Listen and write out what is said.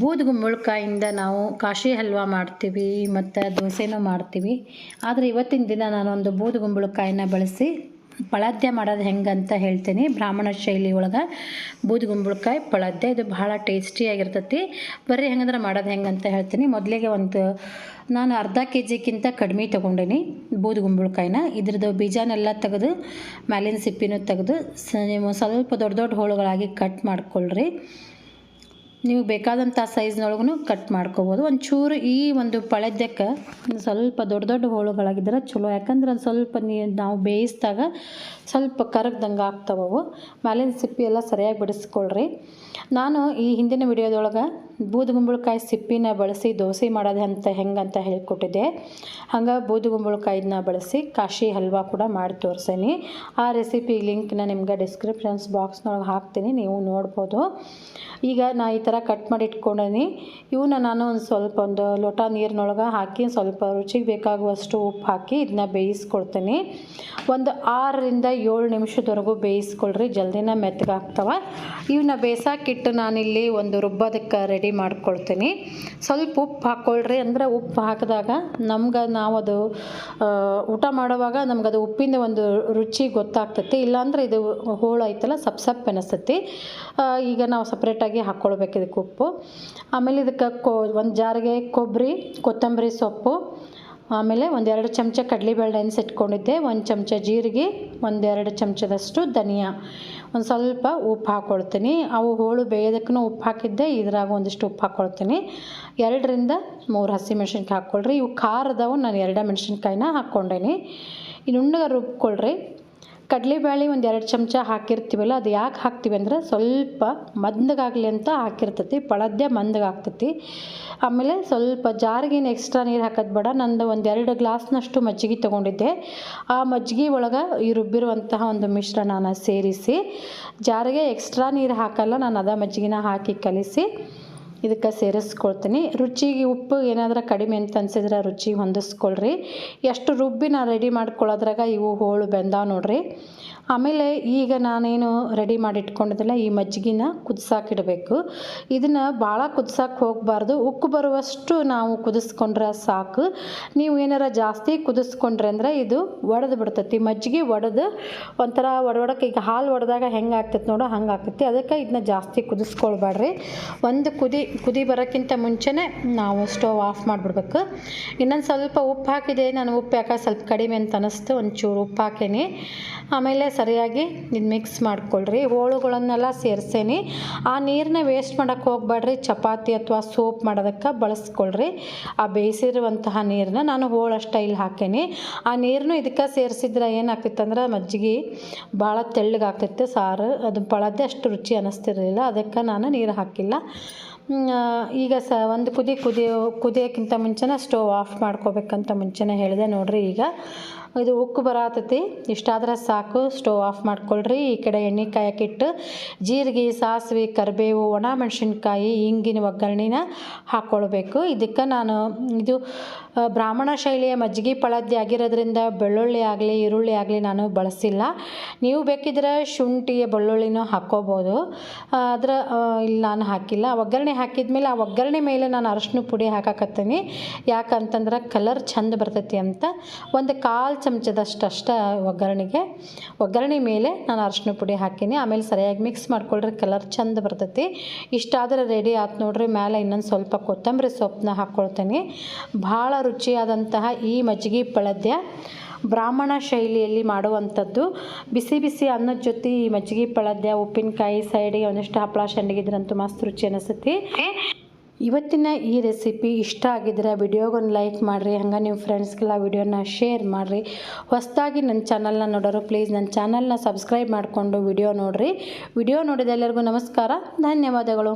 ಬೂದುಗುಂಬಳಕಾಯಿಂದ ನಾವು ಕಾಶಿ ಹಲ್ವಾ ಮಾಡ್ತೀವಿ, ಮತ್ತು ದೋಸೆನೂ ಮಾಡ್ತೀವಿ. ಆದರೆ ಇವತ್ತಿನ ದಿನ ನಾನೊಂದು ಬೂದುಗುಂಬಳಕಾಯಿನ ಬಳಸಿ, ಪಳದ್ಯ ಮಾಡೋದು ಹೆಂಗಂತ ಹೇಳ್ತೀನಿ. ಬ್ರಾಹ್ಮಣ ಶೈಲಿ ಒಳಗೆ ಬೂದುಗುಂಬಳಕಾಯಿ ಪಳದ್ಯ, ಇದು ಭಾಳ ಟೇಸ್ಟಿಯಾಗಿರ್ತೈತಿ ಬರ್ರಿ, ಹೆಂಗಂದ್ರೆ ಮಾಡೋದು ಹೆಂಗಂತ ಹೇಳ್ತೀನಿ. ಮೊದಲಿಗೆ ಒಂದು, ನಾನು ಅರ್ಧ ಕೆ ಜಿಗಿಂತ ಕಡಿಮೆ ತೊಗೊಂಡೀನಿ ಬೂದುಗುಂಬಳಕಾಯಿನ ಇದ್ರದ್ದು ಬೀಜನೆಲ್ಲ ತೆಗೆದು, ಮ್ಯಾಲಿನ ಸಿಪ್ಪಿನೂ ತೆಗೆದು ಸ್ವಲ್ಪ ದೊಡ್ಡ ದೊಡ್ಡ ಹೋಳುಗಳಾಗಿ ಕಟ್ ಮಾಡ್ಕೊಳ್ರಿ. ನೀವು ಬೇಕಾದಂಥ ಸೈಜ್ನೊಳಗೂ ಕಟ್ ಮಾಡ್ಕೋಬೋದು. ಒಂಚೂರು ಈ ಒಂದು ಪಳದ್ಯಕ್ಕೆ ಒಂದು ಸ್ವಲ್ಪ ದೊಡ್ಡ ದೊಡ್ಡ ಹೋಳುಗಳಾಗಿದ್ರೆ ಚಲೋ. ಯಾಕಂದ್ರೆ ಒಂದು ಸ್ವಲ್ಪ ನೀ ನಾವು ಬೇಯಿಸಿದಾಗ ಸ್ವಲ್ಪ ಕರಗ್ದಂಗೆ ಆಗ್ತಾವವು ಮ್ಯಾಲಿನ ಸಿಪ್ಪಿ ಎಲ್ಲ ಸರಿಯಾಗಿ ಬಿಡಿಸ್ಕೊಳ್ರಿ. ನಾನು ಈ ಹಿಂದಿನ ವಿಡಿಯೋದೊಳಗೆ ಬೂದುಗುಂಬಳಕಾಯಿ ಸಿಪ್ಪಿನ ಬಳಸಿ ದೋಸೆ ಮಾಡೋದು ಅಂತ ಹೆಂಗಂತ ಹೇಳಿಕೊಟ್ಟಿದ್ದೆ. ಹಂಗೆ ಬೂದುಗುಂಬಳಕಾಯಿನ ಬಳಸಿ ಕಾಶಿ ಹಲ್ವಾ ಕೂಡ ಮಾಡಿ ತೋರಿಸೇನಿ. ಆ ರೆಸಿಪಿ ಲಿಂಕ್ನ ನಿಮ್ಗೆ ಡಿಸ್ಕ್ರಿಪ್ಷನ್ಸ್ ಬಾಕ್ಸ್ನೊಳಗೆ ಹಾಕ್ತೀನಿ, ನೀವು ನೋಡ್ಬೋದು. ಈಗ ನಾ ಈ ಕಟ್ ಮಾಡಿ ಇಟ್ಕೊಂಡೀನಿ ಇವನ್ನ ನಾನು ಒಂದು ಸ್ವಲ್ಪ ಒಂದು ಲೋಟ ನೀರಿನೊಳಗೆ ಹಾಕಿ ಸ್ವಲ್ಪ ರುಚಿಗೆ ಬೇಕಾಗುವಷ್ಟು ಉಪ್ಪು ಹಾಕಿ ಇದನ್ನ ಬೇಯಿಸ್ಕೊಳ್ತೀನಿ ಒಂದು ಆರರಿಂದ ಏಳು ನಿಮಿಷದವರೆಗೂ ಬೇಯಿಸ್ಕೊಳ್ರಿ, ಜಲ್ದಿನ ಮೆತ್ತಗಾಗ್ತವೆ. ಇವನ್ನ ಬೇಯಿಸಾಕಿಟ್ಟು ನಾನಿಲ್ಲಿ ಒಂದು ರುಬ್ಬೋದಕ್ಕೆ ರೆಡಿ ಮಾಡ್ಕೊಳ್ತೀನಿ. ಸ್ವಲ್ಪ ಉಪ್ಪು ಹಾಕ್ಕೊಳ್ರಿ ಅಂದರೆ ಉಪ್ಪು ಹಾಕಿದಾಗ ನಮ್ಗೆ ನಾವು ಅದು ಊಟ ಮಾಡುವಾಗ ನಮ್ಗೆ ಅದು ಉಪ್ಪಿನ ಒಂದು ರುಚಿ ಗೊತ್ತಾಗ್ತೈತಿ. ಇಲ್ಲಾಂದ್ರೆ ಇದು ಹೋಳು ಐತಲ್ಲ ಸಪ್ ಸಪ್ ಅನಿಸ್ತೈತಿ ಈಗ ನಾವು ಸಪ್ರೇಟಾಗಿ ಹಾಕ್ಕೊಳ್ಬೇಕು ಇದಕ್ಕೆ ಉಪ್ಪು ಆಮೇಲೆ ಇದಕ್ಕೆ ಕೊ, ಒಂದು ಜಾರಿಗೆ ಕೊಬ್ಬರಿ ಕೊತ್ತಂಬರಿ ಸೊಪ್ಪು, ಆಮೇಲೆ ಒಂದೆರಡು ಚಮಚ ಕಡಲೆಬೇಳೆ ನೆನೆಸಿಟ್ಕೊಂಡಿದ್ದೆ ಒಂದು ಚಮಚ ಜೀರಿಗೆ ಒಂದೆರಡು ಚಮಚದಷ್ಟು ಧನಿಯಾ. ಒಂದು ಸ್ವಲ್ಪ ಉಪ್ಪು ಹಾಕ್ಕೊಳ್ತೀನಿ ಅವು ಹೋಳು ಬೇಯೋದಕ್ಕೂ ಉಪ್ಪು ಹಾಕಿದ್ದೆ, ಇದ್ರಾಗ ಒಂದಿಷ್ಟು ಉಪ್ಪು ಹಾಕ್ಕೊಳ್ತೀನಿ ಎರಡರಿಂದ ಮೂರು ಹಸಿಮೆಣ್ಸಿನ್ಕಾಯಿ ಹಾಕ್ಕೊಳ್ರಿ. ಇವು ಖಾರದವು, ನಾನು ಎರಡೇ ಮೆಣಸಿನ್ಕಾಯಿನ ಹಾಕ್ಕೊಂಡೇನಿ. ಇನ್ನು ಉಣ್ಣಗೆ ರುಬ್ಕೊಳ್ರಿ. ಕಡಲೆಬೇಳೆ ಒಂದು ಎರಡು ಚಮಚ ಹಾಕಿರ್ತೀವಲ್ಲ, ಅದು ಯಾಕೆ ಹಾಕ್ತೀವಿ ಅಂದ್ರೆ ಸ್ವಲ್ಪ ಮಂದಗಾಗಲಿ ಅಂತ ಹಾಕಿರ್ತೈತಿ ಪಳದ್ದೆ ಮಂದಗಾಗ್ತೈತಿ. ಆಮೇಲೆ ಸ್ವಲ್ಪ ಜಾರಿಗೇನು ಎಕ್ಸ್ಟ್ರಾ ನೀರು ಹಾಕೋದು ಬೇಡ, ನಂದು ಒಂದು ಎರಡು ಗ್ಲಾಸ್ನಷ್ಟು ಮಜ್ಜಿಗೆ ತೊಗೊಂಡಿದ್ದೆ. ಆ ಮಜ್ಜಿಗೆ ಒಳಗೆ ಈ ರುಬ್ಬಿರುವಂತಹ ಒಂದು ಮಿಶ್ರಣನ ಸೇರಿಸಿ, ಜಾರಿಗೆ ಎಕ್ಸ್ಟ್ರಾ ನೀರು ಹಾಕಲ್ಲ, ನಾನು ಅದ ಮಜ್ಜಿಗೆನ ಹಾಕಿ ಕಲಿಸಿ ಇದಕ್ಕೆ ಸೇರಿಸ್ಕೊಳ್ತೀನಿ. ರುಚಿಗೆ ಉಪ್ಪು ಏನಾದರೂ ಕಡಿಮೆ ಅಂತ ಅನ್ಸಿದ್ರೆ ರುಚಿ ಹೊಂದಿಸ್ಕೊಳ್ರಿ. ಎಷ್ಟು ರುಬ್ಬಿ ನಾನು ರೆಡಿ ಮಾಡ್ಕೊಳ್ಳೋದ್ರಾಗ ಇವು ಹೋಳು ಬೆಂದಾವ ನೋಡ್ರಿ. ಆಮೇಲೆ ಈಗ ನಾನೇನು ರೆಡಿ ಮಾಡಿ ಇಟ್ಕೊಂಡಿದ್ದೆಲ್ಲ ಈ ಮಜ್ಜಿಗೆನ ಕುದಿಸಾಕಿಡಬೇಕು. ಇದನ್ನು ಭಾಳ ಕುದಿಸಾಕೆ ಹೋಗಬಾರ್ದು. ಉಕ್ಕು ಬರುವಷ್ಟು ನಾವು ಕುದಿಸ್ಕೊಂಡ್ರೆ ಸಾಕು. ನೀವು ಏನಾರ ಜಾಸ್ತಿ ಕುದಿಸ್ಕೊಂಡ್ರೆ ಅಂದರೆ ಇದು ಒಡೆದು ಬಿಡ್ತೈತಿ. ಮಜ್ಜಿಗೆ ಒಡೆದು ಒಂಥರ ಒಡವಡಕ್ಕೆ ಈಗ ಹಾಲು ಒಡೆದಾಗ ಹೆಂಗೆ ಆಗ್ತೈತೆ ನೋಡೋ ಹಂಗೆ ಆಗ್ತೈತಿ ಅದಕ್ಕೆ ಇದನ್ನ ಜಾಸ್ತಿ ಕುದಿಸ್ಕೊಳ್ಬೇಡ್ರಿ. ಒಂದು ಕುದಿ ಕುದಿ ಬರೋಕ್ಕಿಂತ ಮುಂಚೆನೇ ನಾವು ಸ್ಟೋವ್ ಆಫ್ ಮಾಡಿಬಿಡ್ಬೇಕು. ಇನ್ನೊಂದು ಸ್ವಲ್ಪ ಉಪ್ಪು ಹಾಕಿದೆ, ನಾನು ಉಪ್ಪು ಯಾಕೆ ಸ್ವಲ್ಪ ಕಡಿಮೆ ಅಂತ ಅನ್ನಿಸ್ತು ಒಂಚೂರು ಉಪ್ಪು ಹಾಕೇನಿ. ಆಮೇಲೆ ಸರಿಯಾಗಿ ಇದು ಮಿಕ್ಸ್ ಮಾಡ್ಕೊಳ್ರಿ. ಹೋಳುಗಳನ್ನೆಲ್ಲ ಸೇರಿಸೇನಿ. ಆ ನೀರನ್ನ ವೇಸ್ಟ್ ಮಾಡೋಕ್ಕೆ ಹೋಗ್ಬೇಡ್ರಿ. ಚಪಾತಿ ಅಥವಾ ಸೋಪ್ ಮಾಡೋದಕ್ಕೆ ಬಳಸ್ಕೊಳ್ರಿ. ಆ ಬೇಯಿಸಿರುವಂತಹ ನೀರನ್ನ ನಾನು ಹೋಳು ಸ್ಟೈಲ್ ಹಾಕೇನಿ. ಆ ನೀರನ್ನು ಇದಕ್ಕೆ ಸೇರಿಸಿದ್ರೆ ಏನಾಗ್ತಿತ್ತಂದ್ರೆ ಮಜ್ಜಿಗೆ ಭಾಳ ತೆಳ್ಳಗಾಗ್ತಿತ್ತು ಸಾರು. ಅದು ಬಳದ್ದೆ ಅಷ್ಟು ರುಚಿ ಅನ್ನಿಸ್ತಿರಲಿಲ್ಲ ಅದಕ್ಕೆ ನಾನು ನೀರು ಹಾಕಿಲ್ಲ. ಈಗ ಸ ಒಂದು ಕುದಿ ಕುದಿಯೋ ಕುದಿಯೋಕ್ಕಿಂತ ಮುಂಚೆನೇ ಸ್ಟೋವ್ ಆಫ್ ಮಾಡ್ಕೋಬೇಕಂತ ಮುಂಚೆನೇ ಹೇಳಿದೆ ನೋಡಿರಿ ಈಗ. ಇದು ಉಕ್ಕು ಬರತೈತಿ. ಇಷ್ಟಾದ್ರೆ ಸಾಕು, ಸ್ಟೋವ್ ಆಫ್ ಮಾಡ್ಕೊಳ್ರಿ. ಈ ಕಡೆ ಎಣ್ಣೆ ಕಾಯಕ್ಕಿಟ್ಟು ಜೀರಿಗೆ, ಸಾಸಿವೆ, ಕರಿಬೇವು, ಒಣ ಮೆಣಸಿನ್ಕಾಯಿ ಹಿಂಗಿನ ಒಗ್ಗರಣೆನ ಹಾಕ್ಕೊಳ್ಬೇಕು ಇದಕ್ಕೆ ನಾನು ಇದು ಬ್ರಾಹ್ಮಣ ಶೈಲಿಯ ಮಜ್ಜಿಗೆ ಪಳದ್ಯ ಆಗಿರೋದ್ರಿಂದ ಬೆಳ್ಳುಳ್ಳಿ ಆಗಲಿ, ಈರುಳ್ಳಿ ಆಗಲಿ ನಾನು ಬಳಸಿಲ್ಲ. ನೀವು ಬೇಕಿದ್ರೆ ಶುಂಠಿ ಬೆಳ್ಳುಳ್ಳಿನೂ ಹಾಕ್ಕೋಬೋದು. ಆದ್ರೆ ಇಲ್ಲಿ ನಾನು ಹಾಕಿಲ್ಲ. ಒಗ್ಗರಣೆ ಹಾಕಿದ್ಮೇಲೆ ಆ ಒಗ್ಗರಣೆ ಮೇಲೆ ನಾನು ಅರಶಿನ ಪುಡಿ ಹಾಕಕತ್ತೀನಿ. ಯಾಕಂತಂದ್ರೆ ಕಲರ್ ಚಂದ ಬರ್ತೈತಿ ಅಂತ. ಒಂದು ಕಾಲು ಚಮಚದಷ್ಟು ಅಷ್ಟ ಒಗ್ಗರಣೆಗೆ. ಒಗ್ಗರಣೆ ಮೇಲೆ ನಾನು ಅರಶಿನ ಪುಡಿ ಹಾಕೀನಿ. ಆಮೇಲೆ ಸರಿಯಾಗಿ ಮಿಕ್ಸ್ ಮಾಡ್ಕೊಳ್ರಿ ಕಲರ್ ಚಂದ ಬರ್ತೈತಿ. ಇಷ್ಟಾದ್ರೆ ರೆಡಿ ಆಯ್ತು ನೋಡ್ರಿ ಮೇಲೆ ಇನ್ನೊಂದು ಸ್ವಲ್ಪ ಕೊತ್ತಂಬರಿ ಸೊಪ್ಪನ್ನ ಹಾಕ್ಕೊಳ್ತೀನಿ ಭಾಳ ರುಚಿಯಾದಂತಹ ಈ ಮಜ್ಜಿಗೆ ಪಳದ್ಯ ಬ್ರಾಹ್ಮಣ ಶೈಲಿಯಲ್ಲಿ ಮಾಡುವಂಥದ್ದು. ಬಿಸಿ ಬಿಸಿ ಅನ್ನದ ಜೊತೆ ಈ ಮಜ್ಜಿಗೆ ಪಳದ್ಯ, ಉಪ್ಪಿನಕಾಯಿ, ಸೈಡಿಗೆ ಒಂದಿಷ್ಟು ಹಪ್ಪಳ ಸಂಡಿಗಿದ್ರಂತೂ ಮಸ್ತ್ ರುಚಿ ಅನಿಸ್ತೈತಿ. ಇವತ್ತಿನ ಈ ರೆಸಿಪಿ ಇಷ್ಟ ಆಗಿದ್ರೆ ವಿಡಿಯೋಗೊಂದು ಲೈಕ್ ಮಾಡಿರಿ, ಹಂಗೆ ನಿಮ್ಮ ಫ್ರೆಂಡ್ಸ್ಗೆಲ್ಲ ವಿಡಿಯೋನ ಶೇರ್ ಮಾಡಿರಿ. ಹೊಸದಾಗಿ ನನ್ನ ಚಾನಲ್ನ ನೋಡೋರು ಪ್ಲೀಸ್ ನನ್ನ ಚಾನಲ್ನ ಸಬ್ಸ್ಕ್ರೈಬ್ ಮಾಡಿಕೊಂಡು ವಿಡಿಯೋ ನೋಡಿರಿ. ವಿಡಿಯೋ ನೋಡಿದ ಎಲ್ಲರಿಗೂ ನಮಸ್ಕಾರ, ಧನ್ಯವಾದಗಳು.